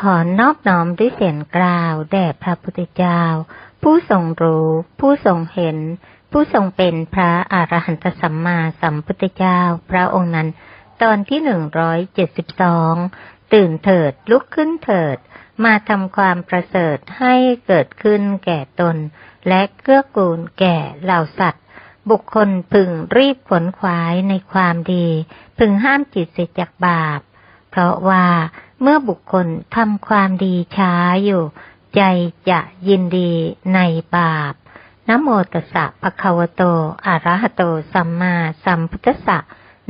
ขอนอบน้อมด้วยเสียงกล่าวแด่พระพุทธเจ้า ผู้ทรงรู้ ผู้ทรงเห็น ผู้ทรงเป็นพระอรหันตสัมมาสัมพุทธเจ้า พระองค์นั้น ตอนที่หนึ่งร้อยเจ็ดสิบสองตื่นเถิดลุกขึ้นเถิด มาทำความประเสริฐให้เกิดขึ้นแก่ตน และเกื้อกูลแก่เหล่าสัตว์ บุคคลพึงรีบขวนขวายในความดี พึงห้ามจิตเสียจากบาป เพราะว่า เมื่อบุคคลทำความดีช้าอยู่ ใจจะยินดีในบาปนะโมตัสสะภะคะวะโต อะระหะโต สัมมาสัมพุทธัสสะ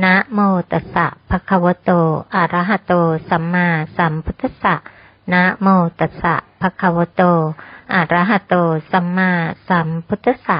นะโมตัสสะภะคะวะโต อะระหะโต สัมมาสัมพุทธัสสะนะโมตัสสะภะคะวะโต อะระหะโต สัมมาสัมพุทธัสสะ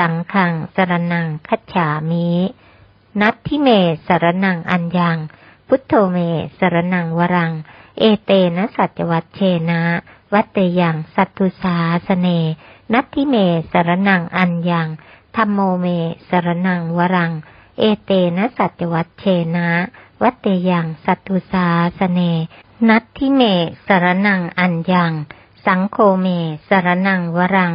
สังขังสรนังคัจฉามินัตทิเมสรนังอัญญัง พุทโธเมสรนังวรัง เอเตนะสัจวัตเชนะ วัตเตยังสัตตุสาสเน นัตทิเมสรนังอัญญังธรรมโมเมสรนังวรัง เอเตนะสัจวัตเชนะ วัตเตยังสัตตุสาสเน นัตทิเมสรนังอัญญัง สังโฆเมสรนังวรัง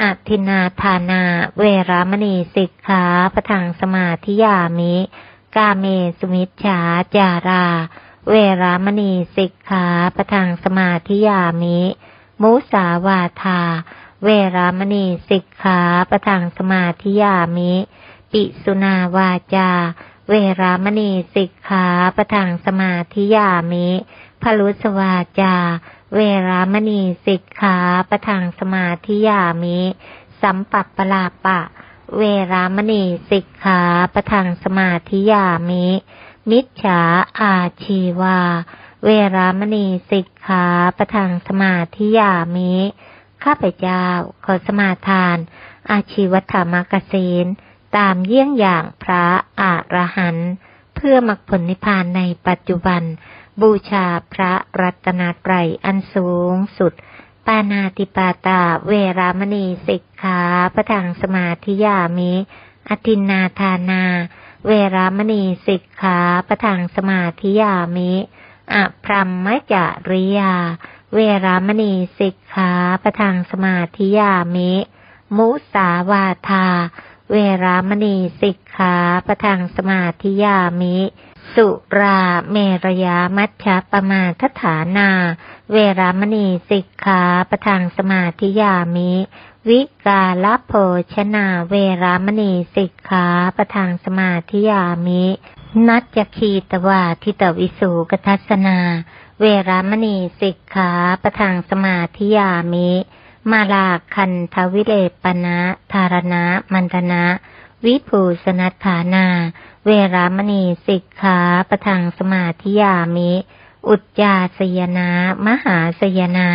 อาทินาทานา เวรามณีสิกขาประทางสมาธิยามิ กาเมสุมิชฉาจารา เวรามณีสิกขาประทางสมาธิยามิ มุสาวาทา เวรามณีสิกขาประทางสมาธิยามิ ปิสุนาวาจา เวรามณีสิกขาประทางสมาธิยามิพลุสวาจา เวรามณีสิกขาประทางสมาธิยามิ สัมปัปปลาปะ เวรามณีสิกขาประทางสมาธิยามิ มิจฉาอาชีวา เวรามณีสิกขาประทางสมาธิยามิ ข้าพเจ้าขอสมาทาน อาชีวธรรมกสินตามเยี่ยงอย่างพระอรหันต์เพื่อมรรคผลนิพพานในปัจจุบัน บูชาพระรัตนตรัยอันสูงสุด ปานาติปาตาเวรามณีสิกขาประทางสมาธิยามิอทินนาทานา เวรามณีสิกขาประทางสมาธิยามิอพรัมมจาริยา เวรามณีสิกขาประทางสมาธิยามิ มุสาวาทา เวรามณีสิกขาประทางสมาธิยามิ สุราเมรยามัชฌะปมาทฐานา เวรามณีสิกขาประทางสมาธิยามิ วิกาลโภชนาเวรามณีสิกขาประทางสมาธิยามิ นัจคีตวาทิตวิสูกทัสนา เวรามณีสิกขาประทางสมาธิยามิ มาลาคันทวิเลปนะธารณะมันตนะ วิภูสนัฐานา เวรามณีสิกขาประทางสมาธิยามิ อุจจาสยนา มหาสยนา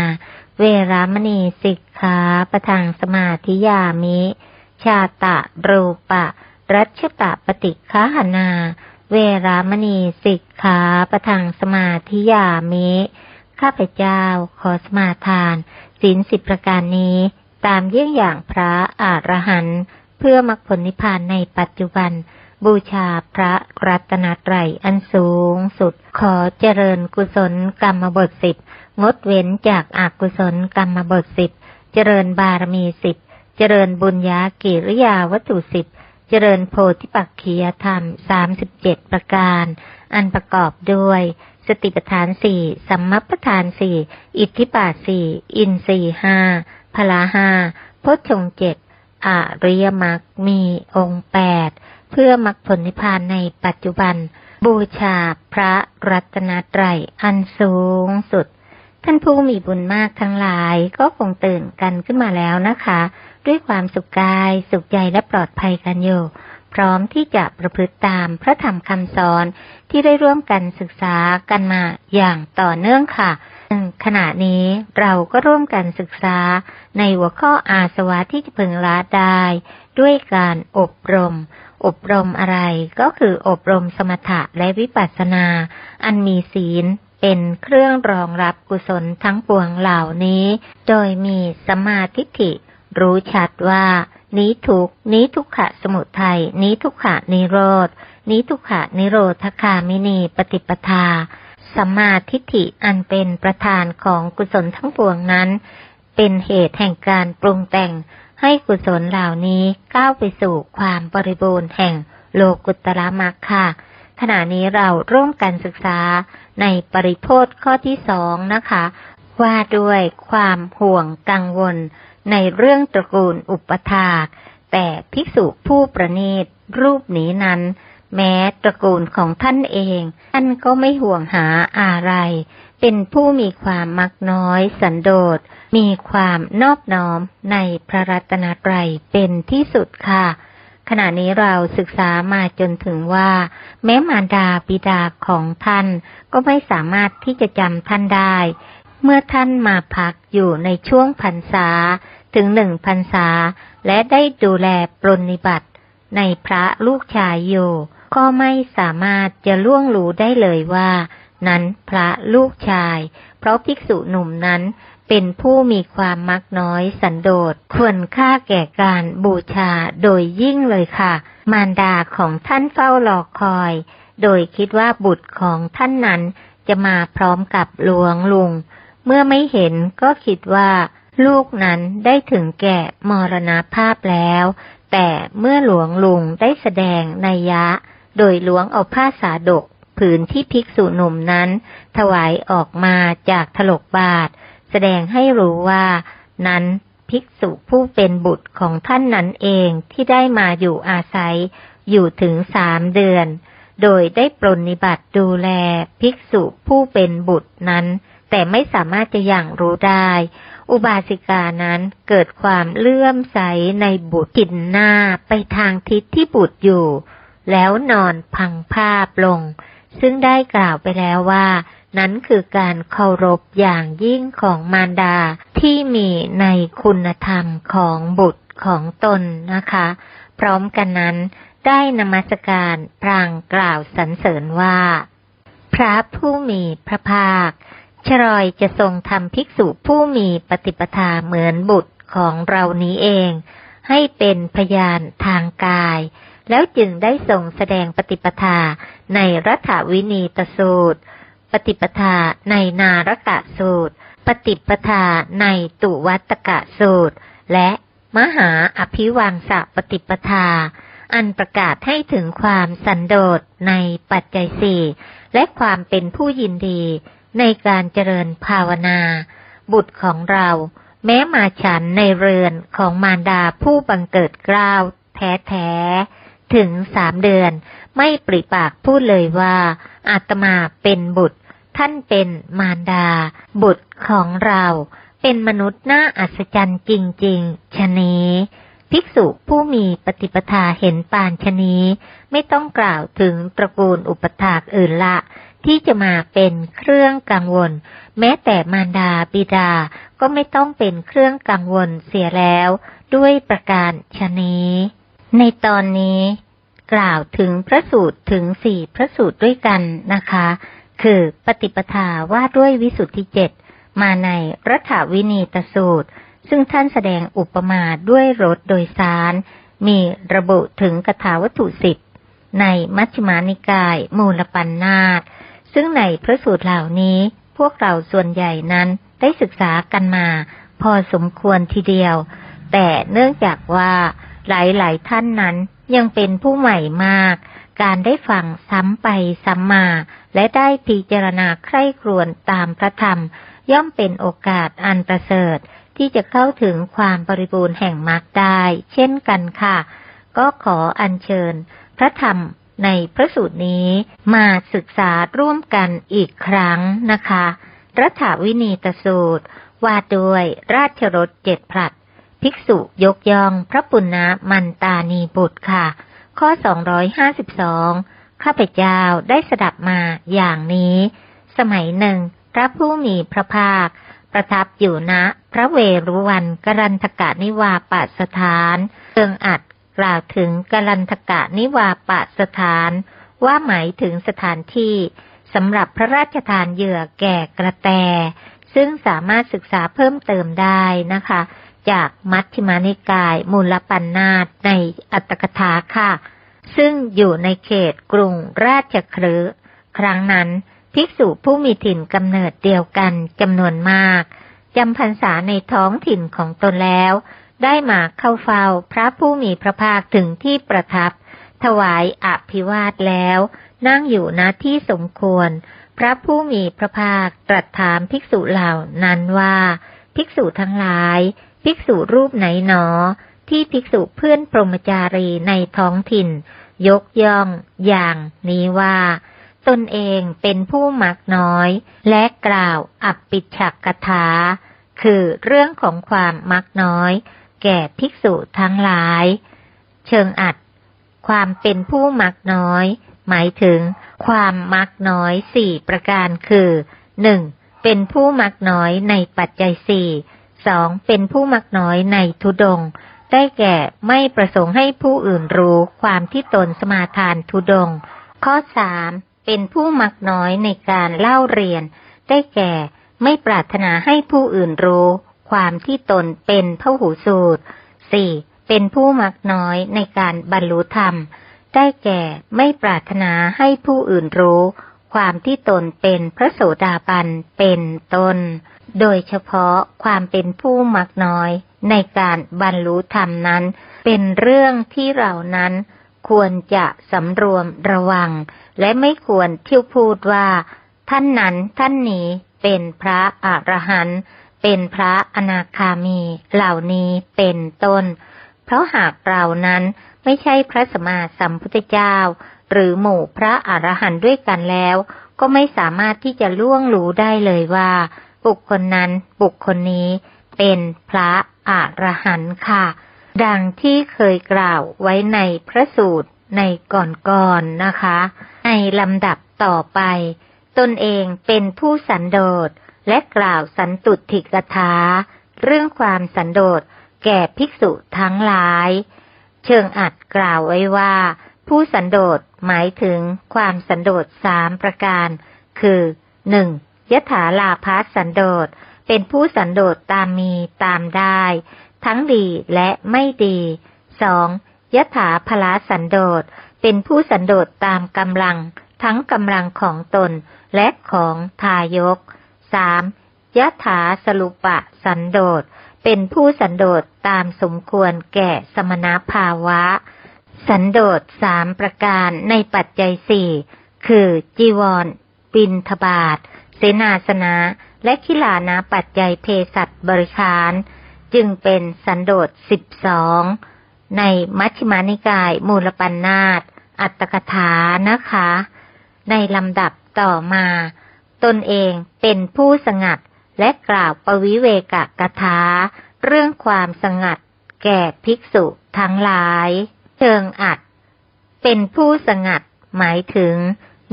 เวรามณีสิกขาประทางสมาธิยามิ ชาตะรูปะ รัชตะปฏิฆาหนา เวรามณีสิกขาประทางสมาธิยามิ ข้าพเจ้าขอสมาทานศีลสิบประการนี้ ตามเยี่ยงอย่างพระอรหันต์เพื่อมรรคผลนิพพานในปัจจุบัน บูชาพระรัตนตรัยอันสูงสุด ขอเจริญกุศลกรรมบทสิบงดเว้นจากอากุศลกรรมบทสิบเจริญบารมีสิบเจริญบุญญากิริยาวัตถุสิบเจริญโพธิปักขียธรรมสามสิบเจ็ดประการ อันประกอบด้วย สติปัฏฐานสี่สัมมัปทานสี่อิทธิบาทสี่อินทรีห้าพละห้าพจชงเจ็ดอริยมรรคมีองค์แปด เพื่อมรรคผลนิพพานในปัจจุบัน บูชาพระรัตนตรัยอันสูงสุด ท่านผู้มีบุญมากทั้งหลายก็คงตื่นกันขึ้นมาแล้วนะคะ ด้วยความสุขกายสุขใจและปลอดภัยกันอยู่พร้อมที่จะประพฤติตามพระธรรมคำสอนที่ได้ร่วมกันศึกษากันมาอย่างต่อเนื่องค่ะขณะนี้เราก็ร่วมกันศึกษาในหัวข้ออาสวะที่จะพึงละได้ ด้วยการอบรม อบรมอะไรก็คืออบรมสมถะและวิปัสสนา อันมีศีลเป็นเครื่องรองรับกุศลทั้งปวงเหล่านี้ โดยมีสมาธิฐิ รู้ชัดว่า นี้ทุกนี้ทุกขะสมุทัยนี้ทุกขะนิโรธนี้ทุกขะนิโรธคามินีปฏิปทาสัมมาทิฏฐิอันเป็นประธานของกุศลทั้งปวงนั้น เป็นเหตุแห่งการปรุงแต่ง ให้กุศลเหล่านี้ก้าวไปสู่ความบริบูรณ์แห่งโลกุตระมรรคค่ะ ขณะนี้เราร่วมกันศึกษาในปริโพธข้อที่สองนะคะ ว่าด้วยความห่วงกังวล ในเรื่องตระกูลอุปถาก แต่ภิกษุผู้ประณีตรูปนี้นั้น แม้ตระกูลของท่านเอง ท่านก็ไม่ห่วงหาอะไร เป็นผู้มีความมักน้อยสันโดษ มีความนอบน้อมในพระรัตนตรัยเป็นที่สุดค่ะ ขณะนี้เราศึกษามาจนถึงว่า แม้มารดาบิดาของท่าน ก็ไม่สามารถที่จะจำท่านได้ เมื่อท่านมาพักอยู่ในช่วงพรรษาถึงหนึ่งพรรษา และได้ดูแลปรนิบัติ ในพระลูกชายอยู่ ก็ไม่สามารถจะล่วงรู้ได้เลยว่า นั้นพระลูกชาย เพราะภิกษุหนุ่มนั้น เป็นผู้มีความมักน้อยสันโดษควรค่าแก่การบูชาโดยยิ่งเลยค่ะ มารดาของท่านเฝ้ารอคอย โดยคิดว่าบุตรของท่านนั้นจะมาพร้อมกับหลวงลุง เมื่อไม่เห็นก็คิดว่า ลูกนั้นได้ถึงแก่มรณาภาพแล้ว แต่เมื่อหลวงลุงได้แสดงนัยยะ โดยล้วงเอาผ้าสาดกผืนที่ภิกษุหนุ่มนั้น ถวายออกมาจากถลกบาท แสดงให้รู้ว่า นั้นภิกษุผู้เป็นบุตรของท่านนั้นเองที่ได้มาอยู่อาศัย อยู่ถึงสามเดือน โดยได้ปรนนิบัติดูแลภิกษุผู้เป็นบุตรนั้น แต่ไม่สามารถจะอย่างรู้ได้ อุบาสิกานั้นเกิดความเลื่อมใสในบุตรกินหน้าไปทางทิศที่บุตรอยู่ แล้วนอนพังภาพลง ซึ่งได้กล่าวไปแล้วว่า นั้นคือการเคารพอย่างยิ่งของมารดาที่มีในคุณธรรมของบุตรของตนนะคะ พร้อมกันนั้นได้นมัสการพรางกล่าวสรรเสริญว่า พระผู้มีพระภาคชรอยจะทรงทำภิกษุผู้มีปฏิปทาเหมือนบุตรของเรานี้เอง ให้เป็นพยานทางกาย แล้วจึงได้ทรงแสดงปฏิปทาในรัฐวินีตสูตร ปฏิปทาในนารกะสูตร ปฏิปทาในตุวัตกะสูตร และมหาอภิวังสปฏิปทา อันประกาศให้ถึงความสันโดษในปัจจัยสี่และความเป็นผู้ยินดีในการเจริญภาวนา บุตรของเรา แม้มาฉันในเรือนของมารดาผู้บังเกิดกล้าวแท้ ถึงสามเดือน ไม่ปริปากพูดเลยว่า อาตมาเป็นบุตร ท่านเป็นมารดา บุตรของเรา เป็นมนุษย์น่าอัศจรรย์จริง ๆ ชนีภิกษุผู้มีปฏิปทาเห็นปานชนีไม่ต้องกล่าวถึงตระกูลอุปถากอื่นละที่จะมาเป็นเครื่องกังวล แม้แต่มารดาบิดาก็ไม่ต้องเป็นเครื่องกังวลเสียแล้ว ด้วยประการชนี้ ในตอนนี้กล่าวถึงพระสูตรถึงสี่พระสูตรด้วยกันนะคะ คือปฏิปทาว่าด้วยวิสุทธิเจ็ดมาในรัฐวินีตสูตร ซึ่งท่านแสดงอุปมาด้วยรถโดยสาร มีระบุถึงกถาวัตถุสิบในมัชฌิมานิกายมูลปัญนาตซึ่งในพระสูตรเหล่านี้พวกเราส่วนใหญ่นั้นได้ศึกษากันมา พอสมควรทีเดียว แต่เนื่องจากว่า หลายๆท่านนั้นยังเป็นผู้ใหม่มาก การได้ฟังซ้ำไปซ้ำมา และได้พิจารณาใคร่ครวญตามพระธรรม ย่อมเป็นโอกาสอันประเสริฐ ที่จะเข้าถึงความบริบูรณ์แห่งมรรคได้ เช่นกันค่ะ ก็ขออัญเชิญ พระธรรมในพระสูตรนี้มาศึกษาร่วมกันอีกครั้งนะคะ รัฐวินีตสูตร ว่าด้วยราชรถเจ็ดผลัด ภิกษุยกย่องพระปุณณมันตานีบุตรค่ะ ข้อ 252 ข้าพเจ้าได้สดับมาอย่างนี้ สมัยหนึ่ง พระผู้มีพระภาค ประทับอยู่ณพระเวรุวันกรันทกะนิวาปสถานเชิงอัดกล่าวถึงกรันทกะนิวาปสถาน ว่าหมายถึงสถานที่สำหรับพระราชทานเหยื่อแก่กระแต ซึ่งสามารถศึกษาเพิ่มเติมได้นะคะ จากมัชฌิมานิกายมูลปัญนาตในอัตถกถาค่ะ ซึ่งอยู่ในเขตกรุงราชครืครั้งนั้นภิกษุผู้มีถิ่นกำเนิดเดียวกันจำนวนมากจำพรรษาในท้องถิ่นของตนแล้ว ได้มาเข้าเฝ้าพระผู้มีพระภาคถึงที่ประทับ ถวายอภิวาทแล้ว นั่งอยู่ณที่สมควร พระผู้มีพระภาคตรัสถามภิกษุเหล่านั้นว่า ภิกษุทั้งหลาย ภิกษุรูปไหนหนอ ที่ภิกษุเพื่อนพรหมจารีในท้องถิ่น ยกย่อง อย่างนี้ว่า ตนเองเป็นผู้มักน้อย และกล่าวอัปปิฉักกถา คือเรื่องของความมักน้อย แก่ภิกษุทั้งหลาย เชิงอัด ความเป็นผู้มักน้อย หมายถึง ความมักน้อยสี่ประการคือหนึ่งเป็นผู้มักน้อยในปัจจัยสี่ สองเป็นผู้มักน้อยในทุดง ได้แก่ไม่ประสงค์ให้ผู้อื่นรู้ความที่ตนสมาทานทุดง ข้อสามเป็นผู้มักน้อยในการเล่าเรียน ได้แก่ไม่ปรารถนาให้ผู้อื่นรู้ ความที่ตนเป็นพหูสูตรสี่เป็นผู้มักน้อยในการบรรลุธรรม ได้แก่ไม่ปรารถนาให้ผู้อื่นรู้ ความที่ตนเป็นพระโสดาบันเป็นตน โดยเฉพาะความเป็นผู้มักน้อยในการบรรลุธรรมนั้น เป็นเรื่องที่เรานั้นควรจะสำรวมระวัง และไม่ควรเที่ยวพูดว่า ท่านนั้นท่านนี้เป็นพระอรหันต์เป็นพระอนาคามีเหล่านี้เป็นต้น เพราะหากเรานั้นไม่ใช่พระสมมาสัมพุทธเจ้า หรือหมู่พระอรหันต์ด้วยกันแล้ว ก็ไม่สามารถที่จะล่วงรู้ได้เลยว่า บุคคลนั้นบุคคลนี้เป็นพระอรหันต์ค่ะ ดังที่เคยกล่าวไว้ในพระสูตรในก่อนๆนนะคะ ในลำดับต่อไป ตนเองเป็นผู้สันโดษและกล่าวสันตุถิกถาเรื่องความสันโดษแก่ภิกษุทั้งหลาย เชิงอัดกล่าวไว้ว่า ผู้สันโดษหมายถึงความสันโดษสามประการ คือหนึ่ง ยถาลาภัสสันโดษ เป็นผู้สันโดษตามมีตามได้ ทั้งดีและไม่ดีสองยถาพลาสันโดษ เป็นผู้สันโดษตามกำลัง ทั้งกำลังของตนและของทายกสามยถาสรุปะสันโดษ เป็นผู้สันโดษตามสมควรแก่สมณภาวะ สันโดษสามประการในปัจจัยสี่คือจีวร ปินทบาท เสนาสนะ และขิลานะปัจจัยเพสัตบริคาร จึงเป็นสันโดษสิบสองในมัชฌิมานิกายมูลปัญนาตอัตตกถานะคะ ในลำดับต่อมา ตนเองเป็นผู้สงัดและกล่าวปวิเวกะกถาเรื่องความสงัด แก่ภิกษุทั้งหลาย เชิงอัด เป็นผู้สงัด หมายถึง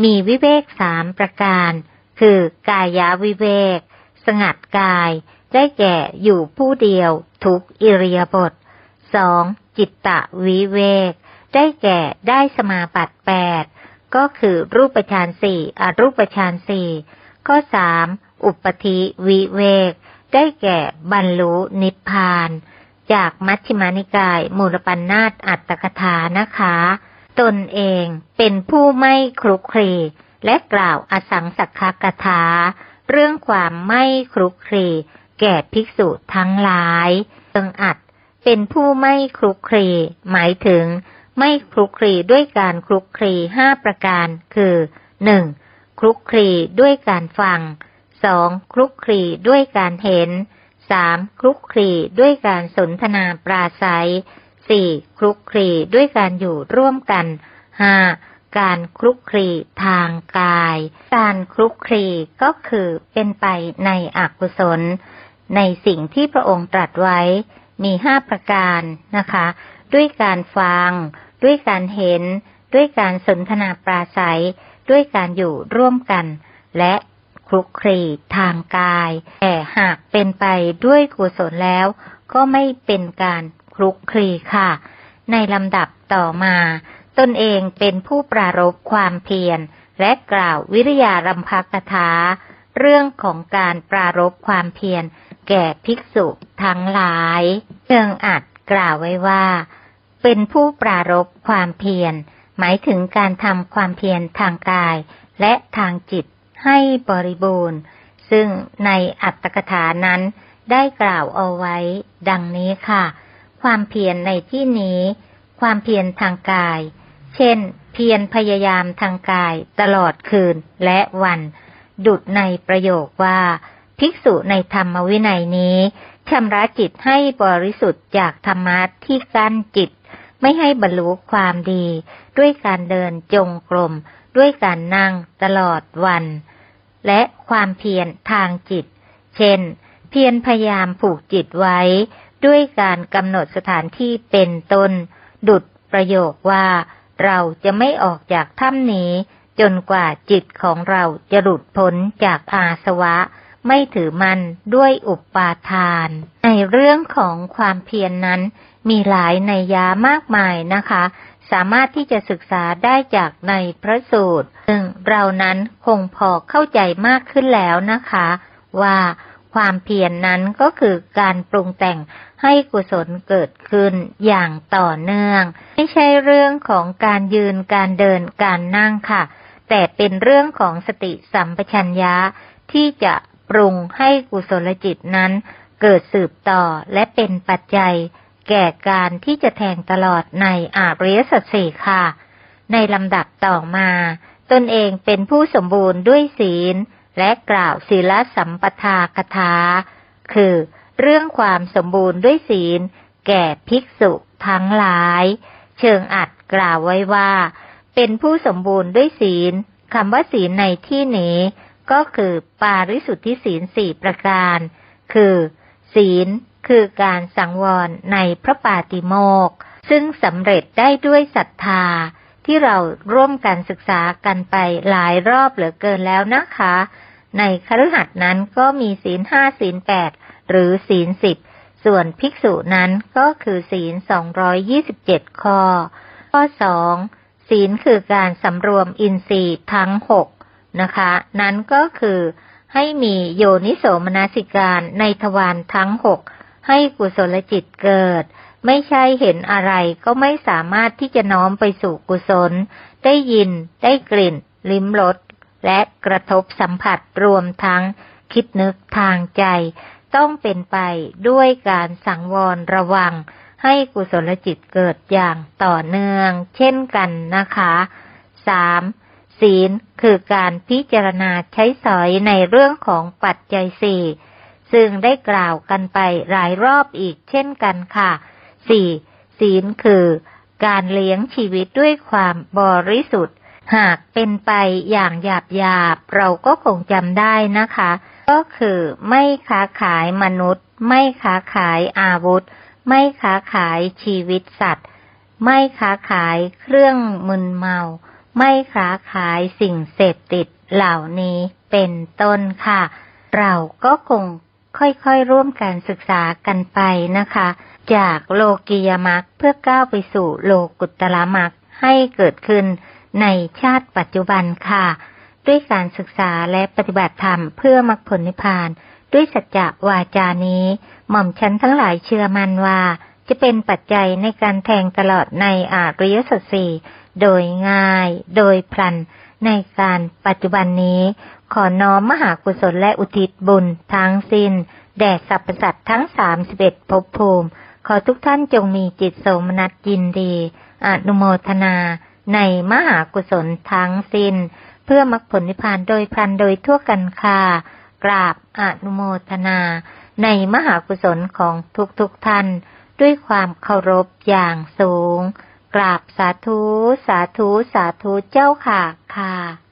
มีวิเวกสามประการ คือกายาวิเวก สงัดกาย ได้แก่อยู่ผู้เดียว ทุกอิริยาบถสองจิตตะวิเวก ได้แก่ได้สมาบัติแปดก็คือรูปฌานสี่อรูปฌานสี่ข้อสามอุปธิวิเวก ได้แก่บรรลุนิพพาน จากมัชฌิมานิกายมูลปัญนาตอัตตกถานะคะ ตนเองเป็นผู้ไม่คลุกคลี และกล่าวอสังสักขกถา เรื่องความไม่คลุกคลีแก่ภิกษุทั้งหลายเอิงอัดเป็นผู้ไม่คลุกคลีหมายถึง ไม่คลุกคลีด้วยการคลุกคลีห้าประการ คือหนึ่งคลุกคลีด้วยการฟังสองคลุกคลีด้วยการเห็นสามคลุกคลีด้วยการสนทนาปราศัยสี่คลุกคลีด้วยการอยู่ร่วมกันห้า การคลุกคลีทางกาย การคลุกคลีก็คือเป็นไปในอกุศล ในสิ่งที่พระองค์ตรัสไว้ มีห้าประการนะคะ ด้วยการฟัง ด้วยการเห็น ด้วยการสนทนาปราศัย ด้วยการอยู่ร่วมกัน และคลุกคลีทางกาย แต่หากเป็นไปด้วยกุศลแล้ว ก็ไม่เป็นการคลุกคลีค่ะ ในลำดับต่อมา ตนเองเป็นผู้ปรารบความเพียร และกล่าววิริยารำพักถา เรื่องของการปรารบความเพียร แก่ภิกษุทั้งหลายเชิงอัดกล่าวไว้ว่า เป็นผู้ปรารบความเพียร หมายถึงการทำความเพียรทางกาย และทางจิตให้บริบูรณ์ ซึ่งในอัตถกถานั้นได้กล่าวเอาไว้ ดังนี้ค่ะ ความเพียรในที่นี้ ความเพียรทางกาย เช่น เพียรพยายามทางกายตลอดคืนและวัน ดุดในประโยคว่า ภิกษุในธรรมวินัยนี้ชำระจิตให้บริสุทธิ์จากธรรมะที่กั้นจิต ไม่ให้บรรลุความดี ด้วยการเดินจงกรม ด้วยการนั่งตลอดวัน และความเพียรทางจิต เช่น เพียรพยายามผูกจิตไว้ ด้วยการกำหนดสถานที่เป็นต้น ดุดประโยคว่า เราจะไม่ออกจากถ้ำนี้ จนกว่าจิตของเราจะหลุดพ้นจากอาสวะ ไม่ถือมันด้วยอุปปาทาน ในเรื่องของความเพียรนนั้น มีหลายในยยามากมายนะคะ สามารถที่จะศึกษาได้จากในพระสูตรซึ่งเรานั้นคงพอเข้าใจมากขึ้นแล้วนะคะ ว่า ความเพียรนนั้นก็คือการปรุงแต่งให้กุศลเกิดขึ้นอย่างต่อเนื่อง ไม่ใช่เรื่องของการยืนการเดินการนั่งค่ะ แต่เป็นเรื่องของสติสัมปชัญญะที่จะปรุงให้กุศลจิตนั้น เกิดสืบต่อและเป็นปัจจัย แก่การที่จะแทงตลอดในอาริยสัจสี่ค่ะ ในลำดับต่อมา ตนเองเป็นผู้สมบูรณ์ด้วยศีล และกล่าวศีลสัมปทาคถา คือเรื่องความสมบูรณ์ด้วยศีล แก่ภิกษุทั้งหลาย เชิงอัดกล่าวไว้ว่า เป็นผู้สมบูรณ์ด้วยศีลคำว่าศีลในที่นี้ ก็คือปาริสุทธิศีลสี่ประการ คือ ศีลคือการสังวรในพระปาติโมกซึ่งสำเร็จได้ด้วยศรัทธา ที่เราร่วมกันศึกษากันไปหลายรอบเหลือเกินแล้วนะคะ ในคฤหัสถ์นั้นก็มีศีลห้าศีลแปดหรือศีลสิบ ส่วนภิกษุนั้นก็คือศีลสองร้อยยี่สิบเจ็ดข้อ ข้อสองศีลคือการสำรวมอินทรีย์ทั้งหกนะคะ นั้นก็คือให้มีโยนิโสมนสิการในทวารทั้งหกให้กุศลจิตเกิด ไม่ใช่เห็นอะไรก็ไม่สามารถที่จะน้อมไปสู่กุศล ได้ยิน ได้กลิ่น ลิ้มรส และกระทบสัมผัสรวมทั้งคิดนึกทางใจ ต้องเป็นไปด้วยการสังวรระวัง ให้กุศลจิตเกิดอย่างต่อเนื่อง เช่นกันนะคะสามศีลคือการพิจารณาใช้สอยในเรื่องของปัจจัยสี่ซึ่งได้กล่าวกันไปหลายรอบอีกเช่นกันค่ะสี่ศีลคือการเลี้ยงชีวิตด้วยความบริสุทธิ์ หากเป็นไปอย่างหยาบหยาบเราก็คงจำได้นะคะ ก็คือไม่ค้าขายมนุษย์ ไม่ค้าขายอาวุธ ไม่ค้าขายชีวิตสัตว์ ไม่ค้าขายเครื่องมึนเมา ไม่ค้าขายสิ่งเสพติดเหล่านี้เป็นต้นค่ะ เราก็คงค่อยๆร่วมกันศึกษากันไปนะคะ จากโลกียมรรคเพื่อก้าวไปสู่โลกุตตรมรรคให้เกิดขึ้น ในชาติปัจจุบันค่ะ ด้วยการศึกษาและปฏิบัติธรรมเพื่อมรรคผลนิพพาน ด้วยสัจจะวาจานี้ หม่อมฉันทั้งหลายเชื่อมั่นว่า จะเป็นปัจจัยในการแทงตลอดในอาริยสัจสี่โดยง่าย โดยพลัน ในการปัจจุบันนี้ ขอน้อมมหากุศลและอุทิศบุญทั้งสิ้น แด่สรรพสัตว์ทั้งสามสิบเอ็ดภพภูมิ ขอทุกท่านจงมีจิตโสมนัสยินดี อนุโมทนา ในมหากุศลทั้งสิ้น เพื่อมรรคผลนิพพานโดยพลันโดยทั่วกันค่ะกราบอนุโมทนา ในมหากุศลของทุกๆทท่าน ด้วยความเคารพอย่างสูง กราบสาธุ สาธุ สาธุเจ้าค่ะค่ะ